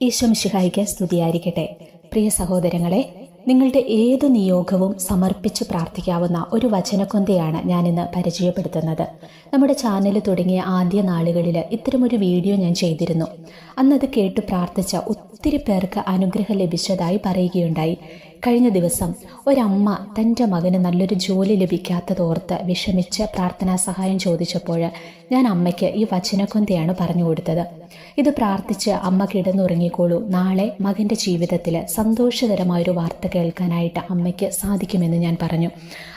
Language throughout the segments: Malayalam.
ഈശ്വമിശിഹായിക്ക് സ്തുതിയായിരിക്കട്ടെ. പ്രിയ സഹോദരങ്ങളെ നിങ്ങളുടെ ഏത് നിയോഗവും സമർപ്പിച്ച് പ്രാർത്ഥിക്കാവുന്ന ഒരു വചനക്കൊന്തയാണ് ഞാനിന്ന് പരിചയപ്പെടുത്തുന്നത്. നമ്മുടെ ചാനൽ തുടങ്ങിയ ആദ്യ നാളുകളിൽ ഇത്തരമൊരു വീഡിയോ ഞാൻ ചെയ്തിരുന്നു. അന്നത് കേട്ട് പ്രാർത്ഥിച്ച ഒത്തിരി പേർക്ക് അനുഗ്രഹം ലഭിച്ചതായി പറയുകയുണ്ടായി. കഴിഞ്ഞ ദിവസം ഒരമ്മ തന്റെ മകന് നല്ലൊരു ജോലി ലഭിക്കാത്തതോർത്ത് വിഷമിച്ച് പ്രാർത്ഥനാ സഹായം ചോദിച്ചപ്പോൾ ഞാൻ അമ്മയ്ക്ക് ഈ വചനക്കൊന്തയാണ് പറഞ്ഞു കൊടുത്തത്. ഇത് പ്രാർത്ഥിച്ച് അമ്മ കിടന്നുറങ്ങിക്കോളൂ. നാളെ മകന്റെ ജീവിതത്തിൽ സന്തോഷകരമായൊരു വാർത്ത കേൾക്കാനായിട്ട് അമ്മയ്ക്ക് സാധിക്കുമെന്ന് ഞാൻ പറഞ്ഞു.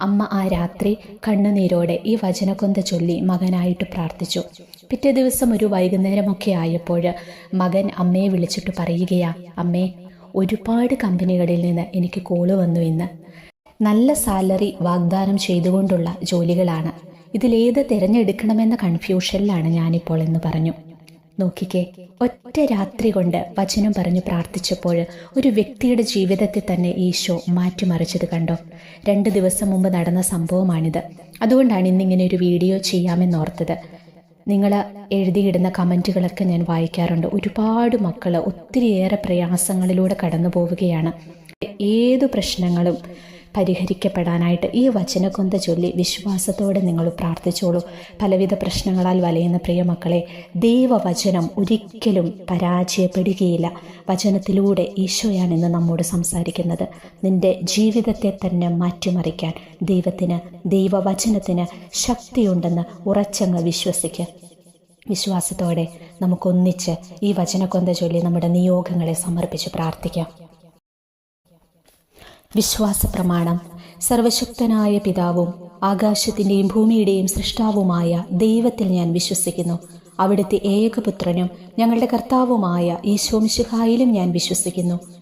അമ്മ ആ രാത്രി കണ്ണുനീരോടെ ഈ വചനക്കൊന്ത ചൊല്ലി മകനായിട്ട് പ്രാർത്ഥിച്ചു. പിറ്റേ ദിവസം ഒരു വൈകുന്നേരമൊക്കെ ആയപ്പോൾ മകൻ അമ്മയെ വിളിച്ചിട്ട് പറയുകയാ അമ്മേ ഒരുപാട് കമ്പനികളിൽ നിന്ന് എനിക്ക് കോൾ വന്നു ഇന്ന്. നല്ല സാലറി വാഗ്ദാനം ചെയ്തുകൊണ്ടുള്ള ജോലികളാണ്. ഇതിലേത് തിരഞ്ഞെടുക്കണമെന്ന കൺഫ്യൂഷനിലാണ് ഞാനിപ്പോൾ എന്ന് പറഞ്ഞു. നോക്കിക്കേ ഒറ്റ രാത്രി കൊണ്ട് വചനം പറഞ്ഞു പ്രാർത്ഥിച്ചപ്പോൾ ഒരു വ്യക്തിയുടെ ജീവിതത്തെ തന്നെ ഈശോ മാറ്റിമറിച്ചത് കണ്ടോ? രണ്ട് ദിവസം മുമ്പ് നടന്ന സംഭവമാണിത്. അതുകൊണ്ടാണ് ഇന്നിങ്ങനെ ഒരു വീഡിയോ ചെയ്യാമെന്നോർത്തത് നിങ്ങൾ എഴുതിയിടുന്ന കമന്റുകളൊക്കെ ഞാൻ വായിക്കാറുണ്ട്. ഒരുപാട് മക്കൾ ഒത്തിരിയേറെ പ്രയാസങ്ങളിലൂടെ കടന്നു പോവുകയാണ് ഏതു പ്രശ്നങ്ങളും പരിഹരിക്കപ്പെടാനായിട്ട് ഈ വചനകൊന്ത ചൊല്ലി വിശ്വാസത്തോടെ നിങ്ങൾ പ്രാർത്ഥിച്ചോളൂ. പലവിധ പ്രശ്നങ്ങളാൽ വലയുന്ന പ്രിയമക്കളെ ദൈവവചനം ഒരിക്കലും പരാജയപ്പെടുകയില്ല. വചനത്തിലൂടെ ഈശോയാണ് ഇന്ന് നമ്മോട് സംസാരിക്കുന്നത്. നിന്റെ ജീവിതത്തെ തന്നെ മാറ്റിമറിക്കാൻ ദൈവത്തിന് ദൈവവചനത്തിന് ശക്തിയുണ്ടെന്ന് ഉറച്ചങ്ങ് വിശ്വസിക്കുക വിശ്വാസത്തോടെ നമുക്കൊന്നിച്ച് ഈ വചനക്കൊന്ത ചൊല്ലി നമ്മുടെ നിയോഗങ്ങളെ സമർപ്പിച്ച് പ്രാർത്ഥിക്കാം. വിശ്വാസ പ്രമാണം സർവശക്തനായ പിതാവും ആകാശത്തിന്റെയും ഭൂമിയുടെയും സൃഷ്ടാവുമായ ദൈവത്തിൽ ഞാൻ വിശ്വസിക്കുന്നു. അവിടുത്തെ ഏകപുത്രനും ഞങ്ങളുടെ കർത്താവുമായ ഈശോ ഈശോമിശുഹായിലും ഞാൻ വിശ്വസിക്കുന്നു.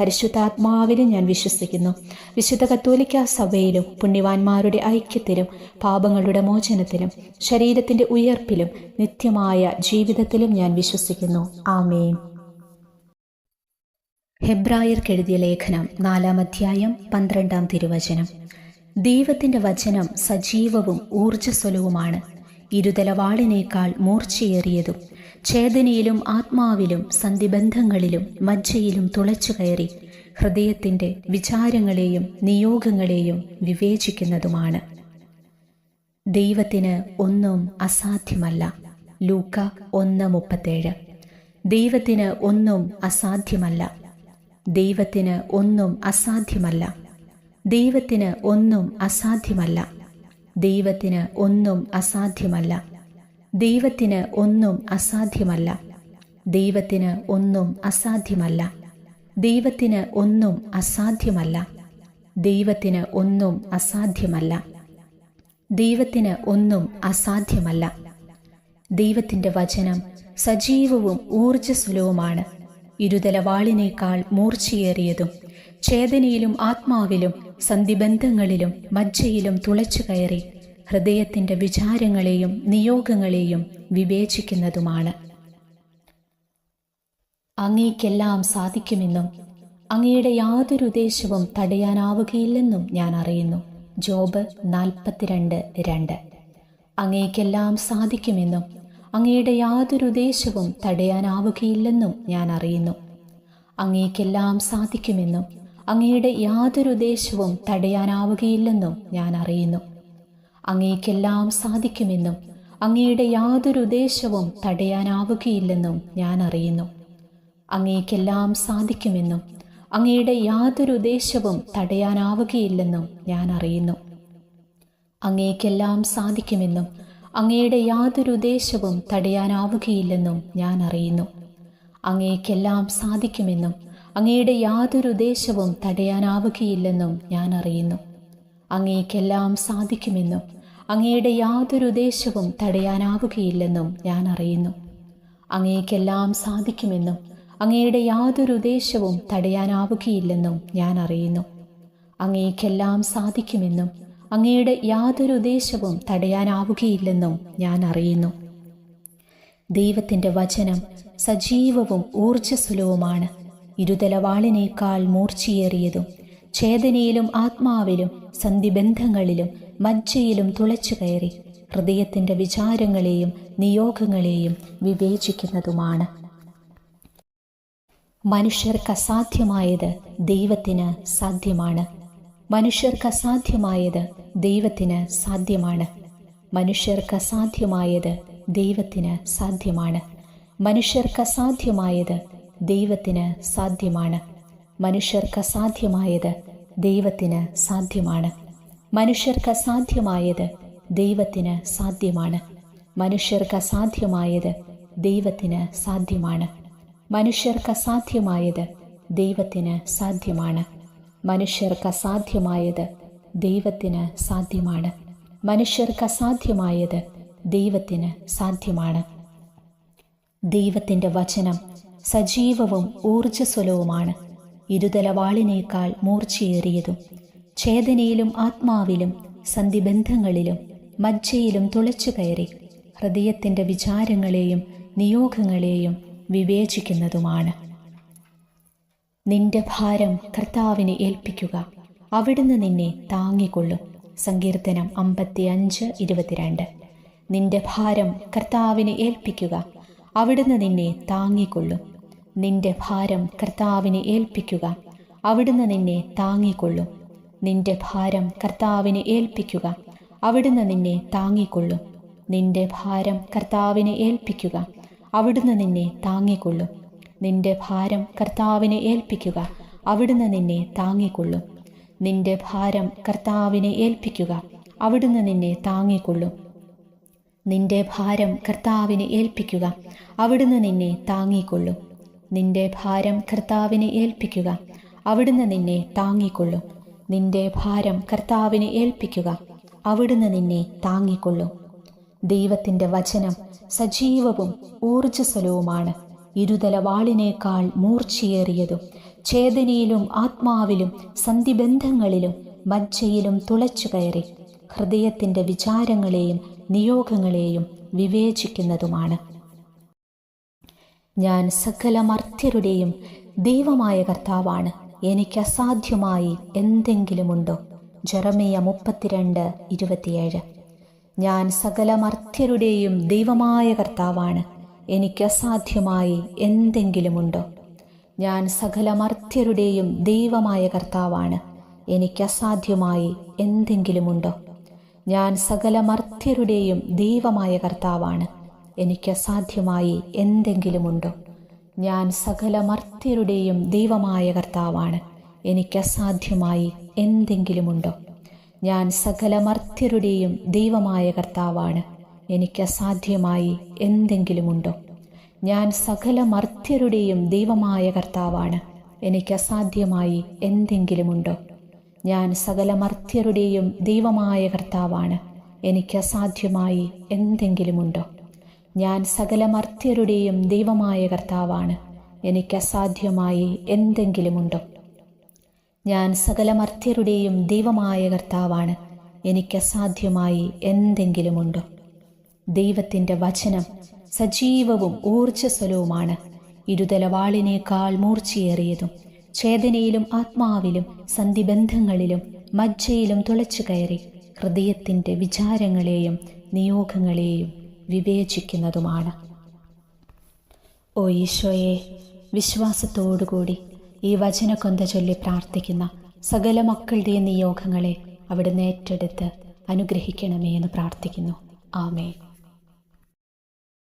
പരിശുദ്ധാത്മാവിലും ഞാൻ വിശ്വസിക്കുന്നു. വിശുദ്ധ കത്തോലിക്ക സഭയിലും പുണ്യവാന്മാരുടെ ഐക്യത്തിലും പാപങ്ങളുടെ മോചനത്തിലും ശരീരത്തിന്റെ ഉയർപ്പിലും നിത്യമായ ജീവിതത്തിലും ഞാൻ വിശ്വസിക്കുന്നു. ആമേൻ. ഹെബ്രായർക്കെഴുതിയ ലേഖനം നാലാം അധ്യായം പന്ത്രണ്ടാം തിരുവചനം. ദൈവത്തിന്റെ വചനം സജീവവും ഊർജസ്വലവുമാണ്. ഇരുതലവാളിനേക്കാൾ മൂർച്ചയേറിയതും ചേതനയിലും ആത്മാവിലും സന്ധിബന്ധങ്ങളിലും മജ്ജയിലും തുളച്ചു കയറി ഹൃദയത്തിന്റെ വിചാരങ്ങളെയും നിയോഗങ്ങളെയും വിവേചിക്കുന്നതുമാണ്. ദൈവത്തിന് ഒന്നും അസാധ്യമല്ല. ലൂക്ക ഒന്ന് മുപ്പത്തേഴ്. ദൈവത്തിന് ഒന്നും അസാധ്യമല്ല. ദൈവത്തിന് ഒന്നും അസാധ്യമല്ല. ദൈവത്തിന് ഒന്നും അസാധ്യമല്ല. ദൈവത്തിന് ഒന്നും അസാധ്യമല്ല. ദൈവത്തിന് ഒന്നും അസാധ്യമല്ല. ദൈവത്തിന് ഒന്നും അസാധ്യമല്ല. ദൈവത്തിന് ഒന്നും അസാധ്യമല്ല. ദൈവത്തിന് ഒന്നും അസാധ്യമല്ല. ദൈവത്തിന് ഒന്നും അസാധ്യമല്ല. ദൈവത്തിന്റെ വചനം സജീവവും ഊർജസ്വലവുമാണ്. ഇരുതലവാളിനേക്കാൾ മൂർച്ചയേറിയതും ചേതനയിലും ആത്മാവിലും സന്ധിബന്ധങ്ങളിലും മജ്ജയിലും തുളച്ചു കയറി ഹൃദയത്തിന്റെ വിചാരങ്ങളെയും നിയോഗങ്ങളെയും വിവേചിക്കുന്നതുമാണ്. അങ്ങേക്കെല്ലാം സാധിക്കുമെന്നും അങ്ങയുടെ യാതൊരു ഉദ്ദേശവും തടയാനാവുകയില്ലെന്നും ഞാൻ അറിയുന്നു. ജോബ് നാൽപ്പത്തിരണ്ട് രണ്ട്. അങ്ങേക്കെല്ലാം സാധിക്കുമെന്നും അങ്ങയുടെ യാതൊരു ഉദ്ദേശവും തടയാനാവുകയില്ലെന്നും ഞാൻ അറിയുന്നു. അങ്ങേക്കെല്ലാം സാധിക്കുമെന്നും അങ്ങയുടെ യാതൊരു ഉദ്ദേശവും തടയാനാവുകയില്ലെന്നും ഞാൻ അറിയുന്നു. അങ്ങേക്കെല്ലാം സാധിക്കുമെന്നും അങ്ങയുടെ യാതൊരു ഉദ്ദേശവും തടയാനാവുകയില്ലെന്നും ഞാൻ അറിയുന്നു. അങ്ങേക്കെല്ലാം സാധിക്കുമെന്നും അങ്ങയുടെ യാതൊരു ഉദ്ദേശവും തടയാനാവുകയില്ലെന്നും ഞാൻ അറിയുന്നു. അങ്ങേക്കെല്ലാം സാധിക്കുമെന്നും അങ്ങയുടെ യാതൊരു ഉദ്ദേശവും തടയാനാവുകയില്ലെന്നും ഞാൻ അറിയുന്നു. അങ്ങേക്കെല്ലാം സാധിക്കുമെന്നും അങ്ങയുടെ യാതൊരു ഉദ്ദേശവും തടയാനാവുകയില്ലെന്നും ഞാൻ അറിയുന്നു. അങ്ങേക്കെല്ലാം സാധിക്കുമെന്നും അങ്ങയുടെ യാതൊരു ഉദ്ദേശവും തടയാനാവുകയില്ലെന്നും ഞാൻ അറിയുന്നു. അങ്ങേക്കെല്ലാം സാധിക്കുമെന്നും അങ്ങയുടെ യാതൊരു ഉദ്ദേശവും തടയാനാവുകയില്ലെന്നും ഞാൻ അറിയുന്നു. അങ്ങേക്കെല്ലാം സാധിക്കുമെന്നും അങ്ങയുടെ യാതൊരു ഉദ്ദേശവും തടയാനാവുകയില്ലെന്നും ഞാൻ അറിയുന്നു. ദൈവത്തിന്റെ വചനം സജീവവും ഊർജസ്വലവുമാണ്. ഇരുതലവാളിനേക്കാൾ മൂർച്ചയേറിയതും ഛേദനയിലും ആത്മാവിലും സന്ധിബന്ധങ്ങളിലും മജ്ജയിലും തുളച്ചു കയറി ഹൃദയത്തിന്റെ വിചാരങ്ങളെയും നിയോഗങ്ങളെയും വിവേചിക്കുന്നതുമാണ്. മനുഷ്യർക്ക് അസാധ്യമായത് ദൈവത്തിന് സാധ്യമാണ്. മനുഷ്യർക്ക് അസാധ്യമായത് ദൈവത്തിന് സാധ്യമാണ്. മനുഷ്യർക്ക് അസാധ്യമായത് ദൈവത്തിന് സാധ്യമാണ്. മനുഷ്യർക്ക് അസാധ്യമായത് ദൈവത്തിന് സാധ്യമാണ്. മനുഷ്യർക്ക് അസാധ്യമായത് ദൈവത്തിന് സാധ്യമാണ്. മനുഷ്യർക്ക് അസാധ്യമായത് ദൈവത്തിന് സാധ്യമാണ്. മനുഷ്യർക്ക് അസാധ്യമായത് ദൈവത്തിന് സാധ്യമാണ്. മനുഷ്യർക്ക് അസാധ്യമായത് ദൈവത്തിന് സാധ്യമാണ്. മനുഷ്യർക്ക് അസാധ്യമായത് ദൈവത്തിന് സാധ്യമാണ്. മനുഷ്യർക്ക് അസാധ്യമായത് ദൈവത്തിന് സാധ്യമാണ്. ദൈവത്തിന്റെ വചനം സജീവവും ഊർജസ്വലവുമാണ്. ഇരുതലവാളിനേക്കാൾ മൂർച്ചയേറിയതും ഛേദനയിലും ആത്മാവിലും സന്ധിബന്ധങ്ങളിലും മജ്ജയിലും തുളച്ചു കയറി ഹൃദയത്തിന്റെ വിചാരങ്ങളെയും നിയോഗങ്ങളെയും വിവേചിക്കുന്നതുമാണ്. നിന്റെ ഭാരം കർത്താവിനെ ഏൽപ്പിക്കുക. അവിടുന്ന് നിന്നെ താങ്ങിക്കൊള്ളും. സങ്കീർത്തനം അമ്പത്തി അഞ്ച് ഇരുപത്തിരണ്ട്. നിന്റെ ഭാരം കർത്താവിനെ ഏൽപ്പിക്കുക. അവിടുന്ന് നിന്നെ താങ്ങിക്കൊള്ളും. നിന്റെ ഭാരം കർത്താവിനെ ഏൽപ്പിക്കുക. അവിടുന്ന് നിന്നെ താങ്ങിക്കൊള്ളും. നിന്റെ ഭാരം കർത്താവിനെ ഏൽപ്പിക്കുക. അവിടുന്ന് നിന്നെ താങ്ങിക്കൊള്ളും. നിന്റെ ഭാരം കർത്താവിനെ ഏൽപ്പിക്കുക. അവിടുന്ന് നിന്നെ താങ്ങിക്കൊള്ളും. നിന്റെ ഭാരം കർത്താവിനെ ഏൽപ്പിക്കുക. അവിടുന്ന് നിന്നെ താങ്ങിക്കൊള്ളും. നിന്റെ ഭാരം കർത്താവിനെ ഏൽപ്പിക്കുക. അവിടുന്ന് നിന്നെ താങ്ങിക്കൊള്ളും. നിന്റെ ഭാരം കർത്താവിനെ ഏൽപ്പിക്കുക. അവിടുന്ന് നിന്നെ താങ്ങിക്കൊള്ളും. നിന്റെ ഭാരം കർത്താവിനെ ഏൽപ്പിക്കുക. അവിടുന്ന് നിന്നെ താങ്ങിക്കൊള്ളും. നിന്റെ ഭാരം കർത്താവിനെ ഏൽപ്പിക്കുക. അവിടുന്ന് നിന്നെ താങ്ങിക്കൊള്ളും. ദൈവത്തിന്റെ വചനം സജീവവും ഊർജസ്വലവുമാണ് ഇരുതല വാളിനേക്കാൾ മൂർച്ചയേറിയതും ഛേദനയിലും ആത്മാവിലും സന്ധിബന്ധങ്ങളിലും മജ്ജയിലും തുളച്ചു കയറി ഹൃദയത്തിന്റെ വിചാരങ്ങളെയും നിയോഗങ്ങളെയും വിവേചിക്കുന്നതുമാണ്. ഞാൻ സകല മർത്യരുടെയും ദൈവമായ കർത്താവാണ്. എനിക്ക് അസാധ്യമായി എന്തെങ്കിലുമുണ്ടോ? ജെറമിയ മുപ്പത്തിരണ്ട് ഇരുപത്തിയേഴ്. ഞാൻ സകല മർത്യരുടെയും ദൈവമായ കർത്താവാണ്. എനിക്ക് അസാധ്യമായി എന്തെങ്കിലുമുണ്ടോ? ഞാൻ സകല മർത്യരുടെയും ദൈവമായ കർത്താവാണ്. എനിക്ക് അസാധ്യമായി എന്തെങ്കിലുമുണ്ടോ? ഞാൻ സകല മർത്യരുടെയും ദൈവമായ കർത്താവാണ്. എനിക്ക് അസാധ്യമായി എന്തെങ്കിലുമുണ്ടോ? ഞാൻ സകല മർത്യരുടെയും ദൈവമായ കർത്താവാണ്. എനിക്ക് അസാധ്യമായി എന്തെങ്കിലുമുണ്ടോ? ഞാൻ സകല മർത്യരുടെയും ദൈവമായ കർത്താവാണ്. എനിക്ക് അസാധ്യമായി എന്തെങ്കിലുമുണ്ടോ? ഞാൻ സകല മർത്യരുടെയും ദൈവമായ കർത്താവാണ്. എനിക്ക് അസാധ്യമായി എന്തെങ്കിലുമുണ്ടോ? ഞാൻ സകല മർത്യരുടെയും ദൈവമായ കർത്താവാണ്. എനിക്ക് അസാധ്യമായി എന്തെങ്കിലുമുണ്ടോ? ഞാൻ സകല മർത്യരുടെയും ദൈവമായ കർത്താവാണ്. എനിക്ക് അസാധ്യമായി എന്തെങ്കിലുമുണ്ടോ? ഞാൻ സകല മർത്യരുടെയും ദൈവമായ കർത്താവാണ്. എനിക്ക് അസാധ്യമായി എന്തെങ്കിലുമുണ്ടോ? ദൈവത്തിന്റെ വചനം സജീവവും ഊർജസ്വലവുമാണ്. ഇരുതലവാളിനേക്കാൾ മൂർച്ചയേറിയതും ഛേദനയിലും ആത്മാവിലും സന്ധിബന്ധങ്ങളിലും മജ്ജയിലും തുളച്ചു കയറി ഹൃദയത്തിന്റെ വിചാരങ്ങളെയും നിയോഗങ്ങളെയും വിവേചിക്കുന്നതുമാണ്. ഓ ഈശോയെ വിശ്വാസത്തോടുകൂടി ഈ വചനക്കൊന്ത ചൊല്ലി പ്രാർത്ഥിക്കുന്ന സകല മക്കളുടെയും നിയോഗങ്ങളെ അവിടുന്ന് ഏറ്റെടുത്ത് അനുഗ്രഹിക്കണമേ എന്ന് പ്രാർത്ഥിക്കുന്നു. ആമേ